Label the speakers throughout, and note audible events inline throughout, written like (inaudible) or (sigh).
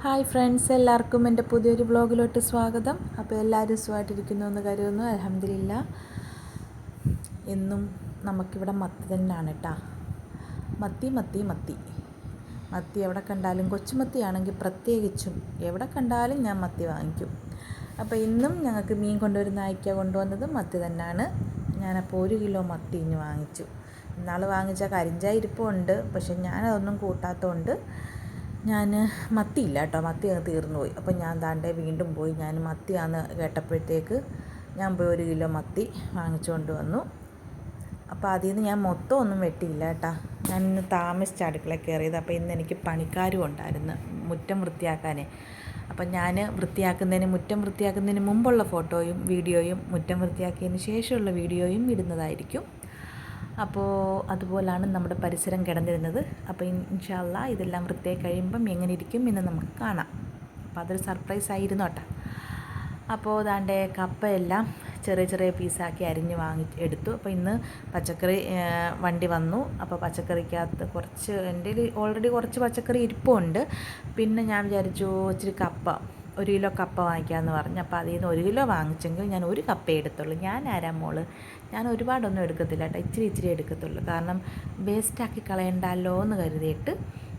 Speaker 1: Hi friends എല്ലാവർക്കും എന്റെ പുതിയൊരു വ്ലോഗിലോട്ട് സ്വാഗതം. അപ്പോൾ എല്ലാവരും സുഖമായിട്ടിരിക്കുന്നു എന്ന് കരുതുന്നു. അലഹമില്ല എന്നും നമുക്കിവിടെ മത്തി തന്നെയാണ് കേട്ടോ. മത്തി മത്തി മത്തി. മത്തി എവിടെ കണ്ടാലും കൊച്ചുമത്തി ആണെങ്കിൽ പ്രത്യേകിച്ചും എവിടെ കണ്ടാലും ഞാൻ മത്തി വാങ്ങിക്കും. അപ്പോൾ ഇന്നും ഞങ്ങൾക്ക് മീൻ കൊണ്ടുവരുന്ന അയക്ക കൊണ്ടുവന്നത് മത്തി തന്നെയാണ്. ഞാനപ്പോൾ ഒരു കിലോ മത്തി ഇനി വാങ്ങിച്ചു. ഇന്നാൾ വാങ്ങിച്ച കരിഞ്ചായ ഇരിപ്പുണ്ട്. പക്ഷെ ഞാനതൊന്നും കൂട്ടാത്തതുകൊണ്ട് ഞാൻ മത്തിയില്ല കേട്ടോ മത്തി അങ്ങ് തീർന്നു പോയി അപ്പോൾ ഞാൻ താണ്ടെ വീണ്ടും പോയി. ഞാൻ മത്തിയാന്ന് കേട്ടപ്പോഴത്തേക്ക് ഞാൻ പോയി ഒരു കിലോ മത്തി വാങ്ങിച്ചുകൊണ്ട് വന്നു. അപ്പോൾ അതിൽ നിന്ന് ഞാൻ മൊത്തം ഒന്നും വെട്ടിയില്ല കേട്ടോ. ഞാൻ ഇന്ന് താമസിച്ച അടുക്കള കയറിയത്. അപ്പോൾ ഇന്ന് എനിക്ക് പണിക്കാരും ഉണ്ടായിരുന്നു മുറ്റം വൃത്തിയാക്കാനേ. അപ്പം ഞാൻ വൃത്തിയാക്കുന്നതിന് മുറ്റം വൃത്തിയാക്കുന്നതിന് മുമ്പുള്ള ഫോട്ടോയും വീഡിയോയും മുറ്റം വൃത്തിയാക്കിയതിന് ശേഷമുള്ള വീഡിയോയും ഇടുന്നതായിരിക്കും. അപ്പോൾ അതുപോലാണ് നമ്മുടെ പരിസരം കിടന്നിരുന്നത്. അപ്പോൾ ഇൻഷാല്ല ഇതെല്ലാം വൃത്തിയായി കഴിയുമ്പം എങ്ങനെ ഇരിക്കും എന്ന് നമുക്ക് കാണാം. അപ്പോൾ അതൊരു സർപ്രൈസ് ആയിരുന്നു കേട്ടോ. അപ്പോൾ ദാണ്ടെ കപ്പയെല്ലാം ചെറിയ ചെറിയ പീസാക്കി അരിഞ്ഞ് വാങ്ങി എടുത്തു. അപ്പോൾ ഇന്ന് പച്ചക്കറി വണ്ടി വന്നു. അപ്പോൾ പച്ചക്കറിക്കകത്ത് കുറച്ച് എന്റെ ഓൾറെഡി കുറച്ച് പച്ചക്കറി ഇരിപ്പുണ്ട്. പിന്നെ ഞാൻ വിചാരിച്ചു ഇച്ചിരി കപ്പ ഒരു കിലോ കപ്പ വാങ്ങിക്കാമെന്ന് പറഞ്ഞു. അപ്പോൾ അതിൽ നിന്ന് ഒരു കിലോ വാങ്ങിച്ചെങ്കിൽ ഞാൻ ഒരു കപ്പ എടുത്തുള്ളൂ. ഞാൻ ആരാ മോൾ? ഞാൻ ഒരുപാടൊന്നും എടുക്കത്തില്ല കേട്ടോ. ഇച്ചിരി ഇച്ചിരി എടുക്കത്തുള്ളൂ. കാരണം വേസ്റ്റാക്കി കളയണ്ടല്ലോ എന്ന് കരുതിയിട്ട്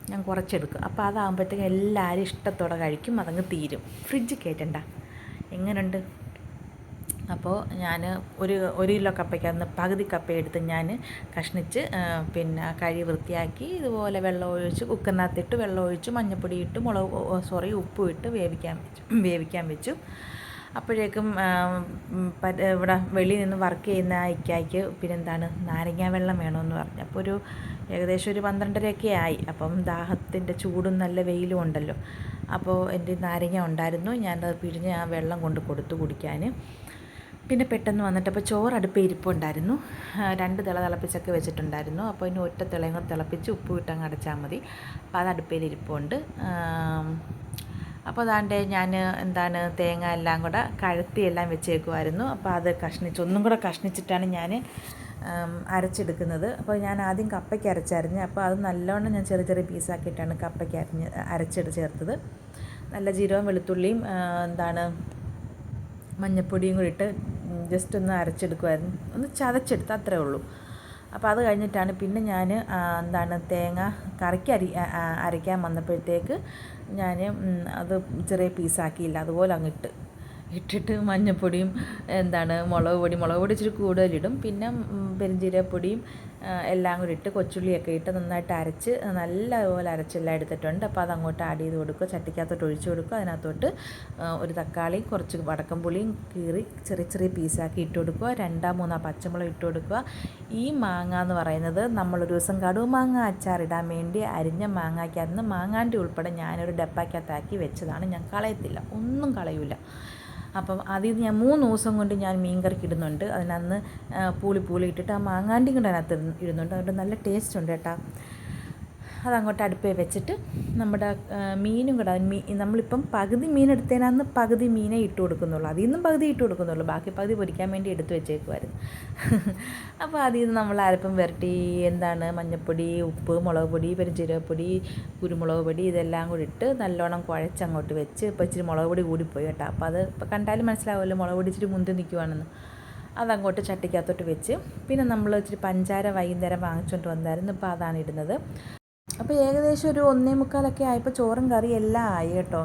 Speaker 1: ഞാൻ കുറച്ചെടുക്കും. അപ്പോൾ അതാകുമ്പോഴത്തേക്കും എല്ലാവരും ഇഷ്ടത്തോടെ കഴിക്കും. അതങ്ങ് തീരും. ഫ്രിഡ്ജ് കയറ്റണ്ട. എങ്ങനെയുണ്ട് അപ്പോൾ ഞാൻ ഒരു ഒരു കിലോ കപ്പയ്ക്കകത്ത് പകുതി കപ്പ എടുത്ത് ഞാൻ കഷ്ണിച്ച് പിന്നെ കഴി വൃത്തിയാക്കി ഇതുപോലെ വെള്ളം ഒഴിച്ച് കുക്കറിനകത്തിട്ട് വെള്ളം ഒഴിച്ച് മഞ്ഞൾപ്പൊടി ഇട്ട് മുളക് സോറി ഉപ്പ് ഇട്ട് വേവിക്കാൻ വെച്ചു വേവിക്കാൻ വെച്ചു. അപ്പോഴേക്കും ഇവിടെ വെളിയിൽ നിന്ന് വർക്ക് ചെയ്യുന്ന ഇക്കായ്ക്ക് പിന്നെന്താണ് നാരങ്ങ വെള്ളം വേണമെന്ന് പറഞ്ഞു. അപ്പോൾ ഒരു ഏകദേശം ഒരു പന്ത്രണ്ടരയൊക്കെ ആയി. അപ്പം ദാഹത്തിന്റെ ചൂടും നല്ല വെയിലും ഉണ്ടല്ലോ. അപ്പോൾ എന്റെ നാരങ്ങ ഉണ്ടായിരുന്നു. ഞാനത് പിഴിഞ്ഞ് ആ വെള്ളം കൊണ്ട് കൊടുത്തു കുടിക്കാൻ. പിന്നെ പെട്ടെന്ന് വന്നിട്ട് അപ്പോൾ ചോറ് അടുപ്പ് ഇരിപ്പുണ്ടായിരുന്നു. രണ്ട് തിള തിളപ്പിച്ചൊക്കെ വെച്ചിട്ടുണ്ടായിരുന്നു. അപ്പോൾ ഇനി ഒറ്റ തിളയും കൂടെ തിളപ്പിച്ച് ഉപ്പ് ഇട്ടങ്ങ് അടച്ചാൽ മതി. അപ്പോൾ അത് അടുപ്പയിൽ ഇരിപ്പുണ്ട്. അപ്പോൾ അതാണ്ട് ഞാൻ എന്താണ് തേങ്ങ എല്ലാം കൂടെ കഴുത്തിയെല്ലാം വെച്ചേക്കുമായിരുന്നു അപ്പോൾ അത് കഷ്ണിച്ച് ഒന്നും കൂടെ കഷ്ണിച്ചിട്ടാണ് ഞാൻ അരച്ചെടുക്കുന്നത്. അപ്പോൾ ഞാൻ ആദ്യം കപ്പയ്ക്ക് അരച്ചരിഞ്ഞ് അപ്പോൾ അത് നല്ലോണം ഞാൻ ചെറിയ ചെറിയ പീസാക്കിയിട്ടാണ് കപ്പയ്ക്ക് അരഞ്ഞ് അരച്ചെടു ചേർത്തത്. നല്ല ജീരവും വെളുത്തുള്ളിയും എന്താണ് മഞ്ഞപ്പൊടിയും കൂടി ഇട്ട് ജസ്റ്റ് ഒന്ന് അരച്ചെടുക്കുമായിരുന്നു ഒന്ന് ചതച്ചെടുത്ത് അത്രേ ഉള്ളൂ. അപ്പോൾ അത് കഴിഞ്ഞിട്ടാണ് പിന്നെ ഞാൻ എന്താണ് തേങ്ങ കറിക്ക് അരി അരയ്ക്കാൻ വന്നപ്പോഴത്തേക്ക് ഞാൻ അത് ചെറിയ പീസാക്കിയില്ല അതുപോലെ അങ്ങിട്ട് ഇട്ടിട്ട് മഞ്ഞൾപ്പൊടിയും എന്താണ് മുളക് പൊടി. മുളക് പൊടി ഇച്ചിരി കൂടുതലിടും. പിന്നെ പെരുംജീരകപ്പൊടിയും എല്ലാം കൂടി ഇട്ട് കൊച്ചുള്ളിയൊക്കെ ഇട്ട് നന്നായിട്ട് അരച്ച് നല്ലപോലെ അരച്ചെല്ലാം എടുത്തിട്ടുണ്ട്. അപ്പോൾ അത് അങ്ങോട്ട് ആഡ് ചെയ്ത് കൊടുക്കുക. ചട്ടിക്കകത്തോട്ട് ഒഴിച്ച് കൊടുക്കുക. അതിനകത്തോട്ട് ഒരു തക്കാളി കുറച്ച് വടക്കം പുളിയും കീറി ചെറിയ ചെറിയ പീസാക്കി ഇട്ട് കൊടുക്കുക. രണ്ടാം മൂന്നാം പച്ചമുളക് ഇട്ട് കൊടുക്കുക. ഈ മാങ്ങ എന്ന് പറയുന്നത് നമ്മളൊരു ദിവസം കടുവ് മാങ്ങ അച്ചാറിടാൻ വേണ്ടി അരിഞ്ഞ മാങ്ങയ്ക്കകത്ത് മാങ്ങാന്റെ ഉൾപ്പെടെ ഞാനൊരു ഡപ്പാക്കകത്താക്കി വെച്ചതാണ്. ഞാൻ കളയത്തില്ല. ഒന്നും കളയില്ല അപ്പം അതിൽ ഞാൻ മൂന്ന് ദിവസം കൊണ്ട് ഞാൻ മീൻ കറിക്ക് ഇടുന്നുണ്ട്. അതിനന്ന് പൂളി പൂളി ഇട്ടിട്ട് ആ മാങ്ങാണ്ടിയും കൊണ്ട് അതിനകത്ത് ഇടുന്നുണ്ട്. അതുകൊണ്ട് നല്ല ടേസ്റ്റ് ഉണ്ട് കേട്ടോ. അതങ്ങോട്ട് അടുപ്പേ വെച്ചിട്ട് നമ്മുടെ മീനും കൂടെ മീ നമ്മളിപ്പം പകുതി മീൻ എടുത്തേനാന്ന് പകുതി മീനേ ഇട്ട് കൊടുക്കുന്നുള്ളൂ. അതിൽ നിന്നും പകുതി ഇട്ട് കൊടുക്കുന്നുള്ളൂ. ബാക്കി പകുതി പൊരിക്കാൻ വേണ്ടി എടുത്ത് വെച്ചേക്കുമായിരുന്നു (laughs) അപ്പോൾ അതിൽ നിന്ന് നമ്മൾ അരപ്പം വരട്ടി എന്താണ് മഞ്ഞൾപ്പൊടി ഉപ്പ് മുളക് പൊടി പെരുംജീരകപ്പൊടി കുരുമുളക് പൊടി ഇതെല്ലാം കൂടി ഇട്ട് നല്ലോണം കുഴച്ചങ്ങോട്ട് വെച്ച് ഇപ്പോൾ ഇച്ചിരി മുളക് പൊടി കൂടിപ്പോയി കേട്ടോ. അപ്പോൾ അത് ഇപ്പോൾ കണ്ടാലും മനസ്സിലാവുമല്ലോ മുളക് പൊടി ഇച്ചിരി മുന്തി നിൽക്കുവാണെന്ന്. അതങ്ങോട്ട് ചട്ടിക്കകത്തോട്ട് വെച്ച് പിന്നെ നമ്മൾ ഇച്ചിരി പഞ്ചാര വൈകുന്നേരം വാങ്ങിച്ചുകൊണ്ട് വന്നായിരുന്നു. ഇപ്പോൾ അതാണ് ഇടുന്നത്. അപ്പോൾ ഏകദേശം ഒരു ഒന്നേ മുക്കാലൊക്കെ ആയപ്പോൾ ചോറും കറി എല്ലാം ആയി കേട്ടോ.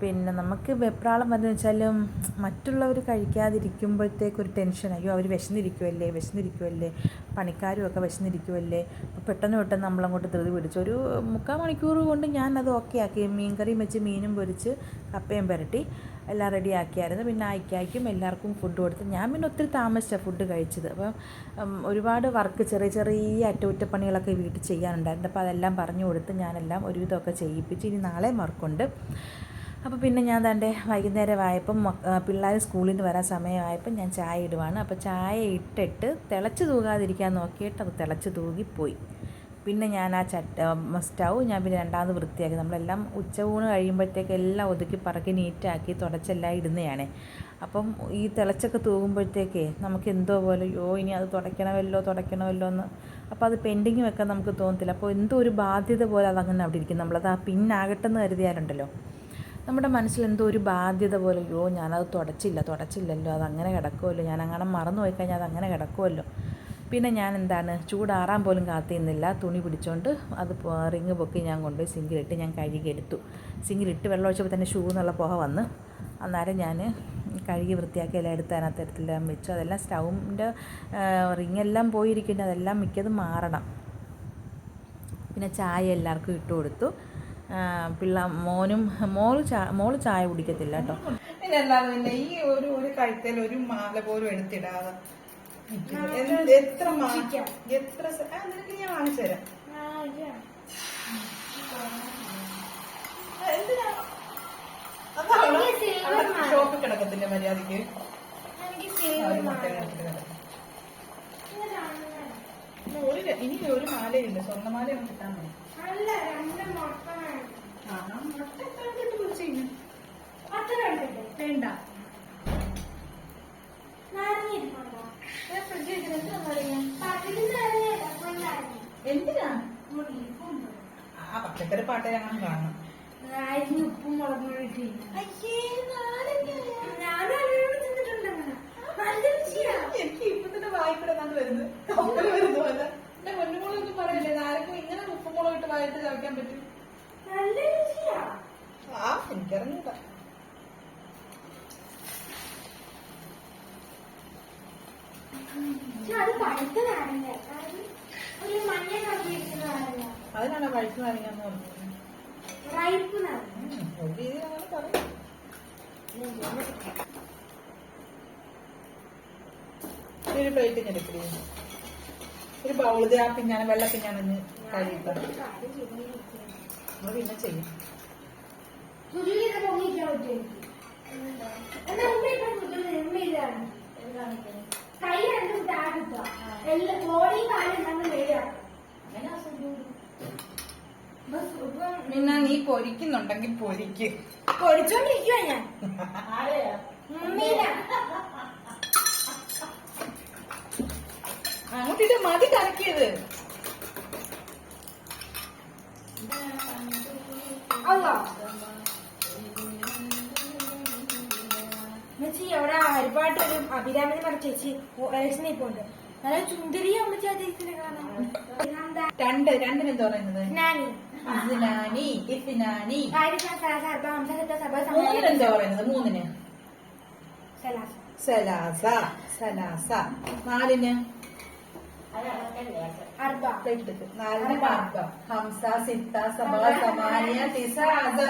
Speaker 1: പിന്നെ നമുക്ക് വെപ്രാളം വന്നു വെച്ചാലും മറ്റുള്ളവർ കഴിക്കാതിരിക്കുമ്പോഴത്തേക്കൊരു ടെൻഷൻ. അയ്യോ അവർ വിശന്നിരിക്കുമല്ലേ വിശന്നിരിക്കുമല്ലേ പണിക്കാരും ഒക്കെ വിശന്നിരിക്കുമല്ലേ അപ്പോൾ പെട്ടെന്ന് പെട്ടെന്ന് നമ്മളങ്ങോട്ട് ധൃതി പിടിച്ചു. ഒരു മുക്കാൽ മണിക്കൂർ കൊണ്ട് ഞാൻ അത് ഓക്കെ ആക്കി. മീൻ കറിയും വെച്ച് മീനും പൊരിച്ച് കപ്പയും പുരട്ടി. എല്ലാം റെഡി ആക്കിയായിരുന്നു. പിന്നെ അയക്കായ്ക്കും എല്ലാവർക്കും ഫുഡ് കൊടുത്ത്. ഞാൻ പിന്നെ ഒത്തിരി താമസിച്ചാണ് ഫുഡ് കഴിച്ചത്. അപ്പം ഒരുപാട് വർക്ക് ചെറിയ ചെറിയ അറ്റകുറ്റപ്പണികളൊക്കെ വീട്ടിൽ ചെയ്യാനുണ്ടായിരുന്നു. അപ്പോൾ അതെല്ലാം പറഞ്ഞു കൊടുത്ത് ഞാനെല്ലാം ഒരുവിധമൊക്കെ ചെയ്യിപ്പിച്ച് ഇനി നാളെ വർക്കുണ്ട് അപ്പോൾ പിന്നെ ഞാൻ തന്റെ വൈകുന്നേരമായപ്പം പിള്ളേർ സ്കൂളിൽ നിന്ന് വരാൻ സമയമായപ്പം ഞാൻ ചായ ഇടുവാണ്. അപ്പോൾ ചായ ഇട്ടിട്ട് തിളച്ച് തൂകാതിരിക്കാൻ നോക്കിയിട്ട് അത് തിളച്ച് തൂകിപ്പോയി. പിന്നെ ഞാൻ ആ ചട്ട സ്റ്റൗ ഞാൻ പിന്നെ രണ്ടാമത് വൃത്തിയാക്കി. നമ്മളെല്ലാം ഉച്ചയൂണ് കഴിയുമ്പോഴത്തേക്ക് എല്ലാം ഒതുക്കി പറക്കി നീറ്റാക്കി തുടച്ചെല്ലാം ഇടുന്നതാണ് അപ്പം ഈ തിളച്ചൊക്കെ തൂകുമ്പോഴത്തേക്കേ നമുക്ക് എന്തോ പോലെ യോ ഇനി അത് തുടയ്ക്കണമല്ലോ തുടയ്ക്കണമല്ലോ എന്ന് അപ്പോൾ അത് പെൻഡിങ് വെക്കാൻ നമുക്ക് തോന്നത്തില്ല. അപ്പോൾ എന്തോ ഒരു ബാധ്യത പോലെ അതങ്ങനെ അവിടെ ഇരിക്കും നമ്മളത് ആ പിന്നാകട്ടെന്ന് കരുതിയാലുണ്ടല്ലോ. നമ്മുടെ മനസ്സിൽ എന്തോ ഒരു ബാധ്യത പോലെ യോ ഞാനത് തുടച്ചില്ല തുടച്ചില്ലല്ലോ അതങ്ങനെ കിടക്കുമല്ലോ ഞാൻ അങ്ങനെ മറന്നു പോയി കഴിഞ്ഞാൽ അതങ്ങനെ കിടക്കുമല്ലോ പിന്നെ ഞാൻ എന്താണ് ചൂടാറാൻ പോലും കാത്തിരുന്നില്ല. തുണി പിടിച്ചോണ്ട് അത് റിങ് പൊക്കി ഞാൻ കൊണ്ടുപോയി സിങ്കിലിട്ട് ഞാൻ കഴുകിയെടുത്തു. സിങ്കിലിട്ട് വെള്ളം ഒഴിച്ചപ്പോൾ തന്നെ ഷൂ എന്നുള്ള പുക വന്ന്. അന്നേരം ഞാൻ കഴുകി വൃത്തിയാക്കി എല്ലാം എടുത്ത് അതിനകത്ത് എടുത്തെല്ലാം വെച്ചു. അതെല്ലാം സ്റ്റൗവിന്റെ റിങ്ങെല്ലാം പോയിരിക്കുന്നു അതെല്ലാം മിക്കതും മാറണം. പിന്നെ ചായ എല്ലാവർക്കും ഇട്ട് കൊടുത്തു. പിള്ള മോനും മോൾ ചാ മോൾ ചായ കുടിക്കത്തില്ല കേട്ടോ.
Speaker 2: പിന്നെ ഈ ഒരു ഒരു കഴുത്തിൽ ഒരു മാല പോലും എടുത്തിടാതെ എത്ര എത്ര നിനക്ക് ഞാൻ വാങ്ങിച്ചു തരാം. ഷോപ്പിൽ കിടക്കത്തില്ല മര്യാദയ്ക്ക് ഒരു. ഇനി ഒരു മാലയുണ്ട്. മാലയില്ല സ്വർണമാല ഒന്ന് കിട്ടാൻ മതി പച്ചക്കറി കാണണം കാണണം
Speaker 3: ഉപ്പും മുളകും രുചിയാ.
Speaker 2: എനിക്ക് ഇപ്പൊ തന്നെ വായിക്കൂടെ കണ്ടു വരുന്നത്. കപ്പൽ വരുന്നു അല്ല എന്റെ പൊന്നുമുളകൊന്നും പറയല്ലേ ആർക്കും ഇങ്ങനെ ഉപ്പുമുളക് ഇട്ട് വായിട്ട് ചവയ്ക്കാൻ പറ്റും?
Speaker 3: നല്ല രുചിയാ.
Speaker 2: ആ എനിക്കറിഞ്ഞൂടാ.
Speaker 3: പക്ഷെ അത് പഴുത്ത നാരങ്ങ എന്ന്
Speaker 2: അതിനാണ് പറഞ്ഞത്? ഒരു പ്ലേറ്റ് ഞെടുക്കണേ ഒരു ബൗൾ ആ പിഞ്ഞാണ് വെള്ള പിഞ്ഞാണെന്ന്. നമ്മൾ പിന്നെ ചെയ്യും
Speaker 3: സുജുവിനൊക്കെ പൊങ്ങിക്കാൻ പറ്റും എനിക്ക് എന്നാ ഉമ്മ ഇപ്പൊ സുജുവിന് ഉമ്മയിലാണ് കൈ രണ്ടും താഴ്ത്തുക എല്ലാ ബോഡി കാലും നമ്മൾ നേടിയാക്കും
Speaker 2: പിന്നെ നീ പൊരിക്കുന്നുണ്ടെങ്കിൽ പൊരിക്ക്.
Speaker 3: പൊരിച്ചോണ്ടിരിക്കുവാ ഞാൻ.
Speaker 2: അങ്ങോട്ടിട്ട് മതി കലക്കിയത്.
Speaker 3: ഒരുപാട് ഒരു അഭിരാമിന് പറഞ്ഞ ചേച്ചി ഇലക്ഷൻ ഇപ്പോണ്ട് നല്ല ചുന്ദരി അമ്മച്ചി ആ ചേച്ചിനെ കാണാൻ പിന്നെന്താ?
Speaker 2: രണ്ട് രണ്ടിനെന്താ പറയുന്നത്?
Speaker 3: നാനി
Speaker 2: ഇസ്നാനി ഇസ്നാനി മൂന്നിനെന്താ പറയുന്നത്? മൂന്നിന്?
Speaker 3: സലാസ.
Speaker 2: സലാസ നാലിന്. നാലിന് ഹംസ സിത്ത സബ സമാനിയ തിസ അസ